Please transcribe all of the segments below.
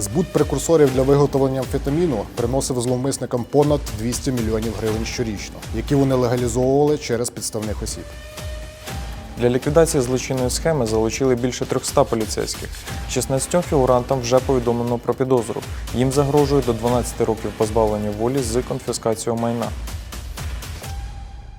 Збут прекурсорів для виготовлення амфетаміну приносив зловмисникам понад 200 мільйонів гривень щорічно, які вони легалізовували через підставних осіб. Для ліквідації злочинної схеми залучили більше 300 поліцейських. 16 фігурантам вже повідомлено про підозру. Їм загрожує до 12 років позбавлення волі з конфіскацією майна.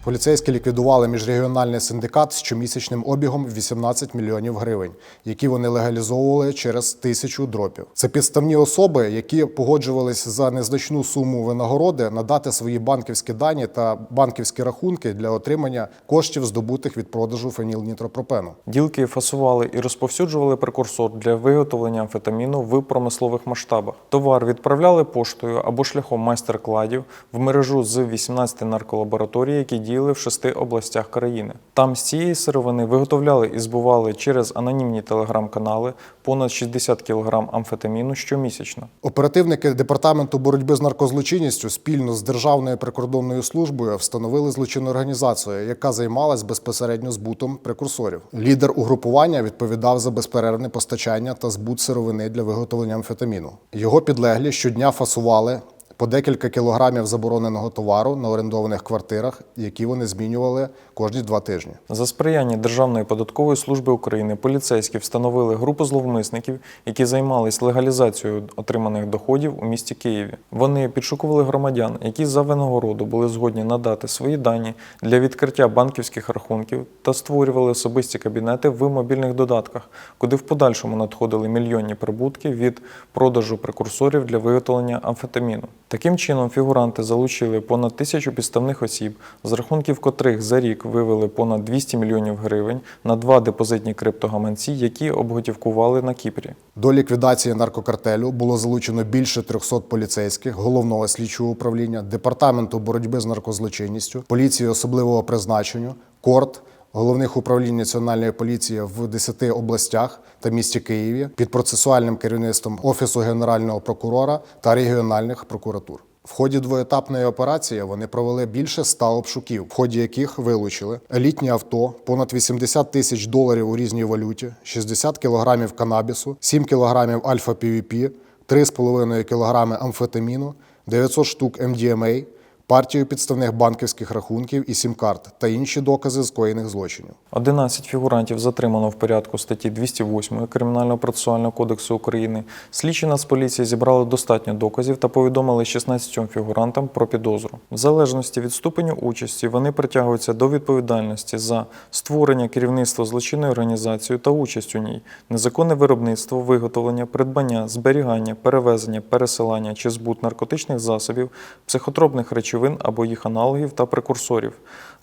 Поліцейські ліквідували міжрегіональний синдикат з щомісячним обігом 18 мільйонів гривень, які вони легалізовували через тисячу дропів. Це підставні особи, які погоджувались за незначну суму винагороди надати свої банківські дані та банківські рахунки для отримання коштів, здобутих від продажу фенілнітропропену. Ділки фасували і розповсюджували прекурсор для виготовлення амфетаміну в промислових масштабах. Товар відправляли поштою або шляхом майстер-кладів в мережу з 18 нарколабораторій, які діяли в шести областях країни. Там з цієї сировини виготовляли і збували через анонімні телеграм-канали понад 60 кг амфетаміну щомісячно. Оперативники департаменту боротьби з наркозлочинністю спільно з Державною прикордонною службою встановили злочинну організацію, яка займалась безпосередньо збутом прекурсорів. Лідер угрупування відповідав за безперервне постачання та збут сировини для виготовлення амфетаміну. Його підлеглі щодня фасували. По декілька кілограмів забороненого товару на орендованих квартирах, які вони змінювали кожні два тижні. За сприяння Державної податкової служби України поліцейські встановили групу зловмисників, які займались легалізацією отриманих доходів у місті Києві. Вони підшукували громадян, які за винагороду були згодні надати свої дані для відкриття банківських рахунків та створювали особисті кабінети в мобільних додатках, куди в подальшому надходили мільйонні прибутки від продажу прекурсорів для виготовлення амфетаміну. Таким чином, фігуранти залучили понад тисячу підставних осіб, з рахунків котрих за рік вивели понад 200 мільйонів гривень на два депозитні криптогаманці, які обготівкували на Кіпрі. До ліквідації наркокартелю було залучено більше 300 поліцейських, головного слідчого управління, департаменту боротьби з наркозлочинністю, поліції особливого призначення, корт. Головних управлінь національної поліції в 10 областях та місті Києві під процесуальним керівництвом Офісу Генерального прокурора та регіональних прокуратур. В ході двоетапної операції вони провели більше 100 обшуків, в ході яких вилучили елітні авто, понад 80 тисяч доларів у різній валюті, 60 кілограмів канабісу, 7 кілограмів альфа-півіпі, 3,5 кілограми амфетаміну, 900 штук МДМА, партію підставних банківських рахунків і сім-карт та інші докази скоєних злочинів. 11 фігурантів затримано в порядку статті 208 Кримінального процесуального кодексу України. Слідчі Нацполіції зібрали достатньо доказів та повідомили 16 фігурантам про підозру. В залежності від ступеню участі вони притягуються до відповідальності за створення керівництва злочинною організацією та участь у ній, незаконне виробництво, виготовлення, придбання, зберігання, перевезення, пересилання чи збут наркотичних засобів, психотропних речовин або їх аналогів та прекурсорів,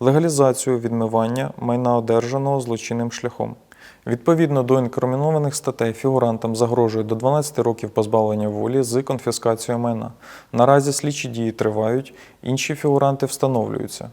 легалізацію відмивання майна одержаного злочинним шляхом. Відповідно до інкримінованих статей фігурантам загрожує до 12 років позбавлення волі з конфіскацією майна. Наразі слідчі дії тривають, інші фігуранти встановлюються.